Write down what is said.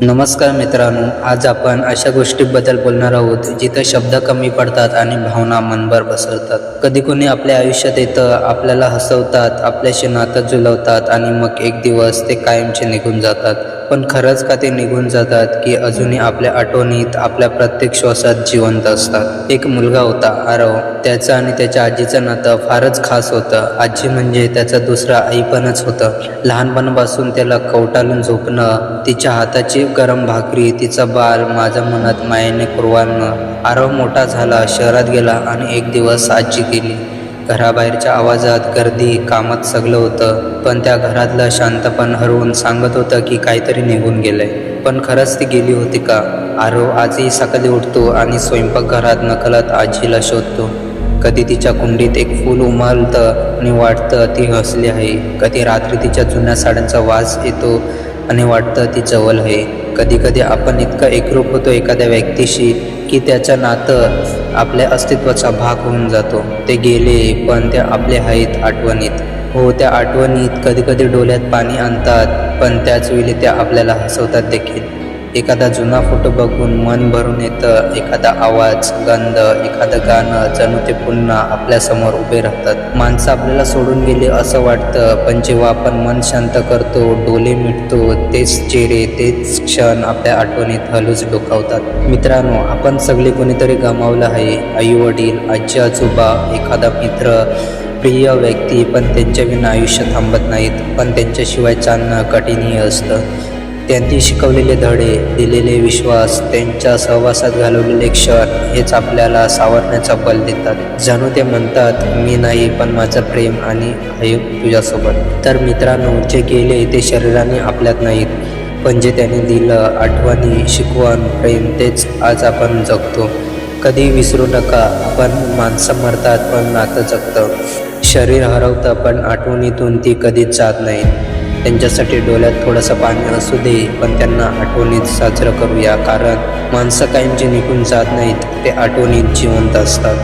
नमस्कार मित्रांनो आज आपण अशा गोष्टीबद्दल बोलणार आहोत जिथं शब्द कमी पडतात आणि भावना मनभर बसवतात कधी कोणी आपल्या आयुष्यात येतं आपल्याला हसवतात आपल्याशी नातं जुलवतात आणि मग एक दिवस ते कायमचे निघून जातात. पण खरंच का ते निघून जातात की अजूनही आपल्या आठवणीत आपल्या प्रत्येक श्वासात जिवंत असतात? एक मुलगा होता आरव. त्याचं आणि त्याच्या आजीचं नातं फारच खास होतं. आजी म्हणजे त्याचा दुसरा आईपणच होतं. लहानपणापासून त्याला कवटाळून झोपणं तिच्या हाताची गरम भाकरी तिचा बाल माझ्या मनात मायेने कुरवाळणं आरव मोठा झाला शहरात गेला आणि एक दिवस आजी गेली. घराबाहेरच्या आवाजात गर्दी कामात सगळं होतं. पण त्या घरातलं शांतपण हरवून सांगत होतं की काहीतरी निघून गेलंय. पण खरंच ती गेली होती का? आरव आजही सकाळी उठतो आणि स्वयंपाकघरात नकलत आजीला शोधतो. कधी तिच्या कुंडीत एक फूल उमलतं आणि वाटतं ती हसली आहे. कधी रात्री तिच्या जुन्या साड्यांचा वास येतो आणि वाटतं ती जवळ आहे. कधी कधी आपण इतकं एकरूप होतो एखाद्या व्यक्तीशी की त्याचं नातं आपल्या अस्तित्वाचा भाग होऊन जातो. ते गेले पण ते आपले आहेत आठवणीत. हो त्या आठवणीत कधी कधी डोळ्यात पाणी आणतात पण त्याच वेळी त्या आपल्याला हसवतात देखील. एखादा जुना फोटो बघून मन भरून येतं एखादा आवाज गंध एखादं गाणं जणू ते पुन्हा आपल्यासमोर उभे राहतात. माणसं आपल्याला सोडून गेले असं वाटतं पण जेव्हा आपण मन शांत करतो डोले मिटतो तेच चेहरे तेच क्षण आपल्या आठवणीत हलूच डोकावतात. मित्रांनो आपण सगळे कोणीतरी गमावलं आहे. आई वडील आजी आजोबा एखादा मित्र प्रिय व्यक्ती पण त्यांच्या विना आयुष्य थांबत नाहीत. पण त्यांच्याशिवाय चालणं कठीणही असतं. त्यांनी शिकवलेले धडे दिलेले विश्वास त्यांच्या सहवासात घालवलेले क्षण हेच आपल्याला सावरण्याचा बल देतात. जणू ते म्हणतात मी नाही पण माझं प्रेम आणि आहे तुझ्यासोबत. तर मित्रांनो जे गेले ते शरीराने आपल्यात नाहीत पण जे त्यांनी दिलं आठवणी शिकवण प्रेम तेच आज आपण जगतो. कधी विसरू नका आपण माणसं मरतात पण नातं जगतं. शरीर हरवतं पण आठवणीतून ती कधीच जात नाही त्यांच्यासाठी डोळ्यात थोडंसं पाणी असू दे पण त्यांना आठवणीत साजरं करूया. कारण माणसं कायमचे निघून जात नाहीत ते आठवणीत जिवंत असतात.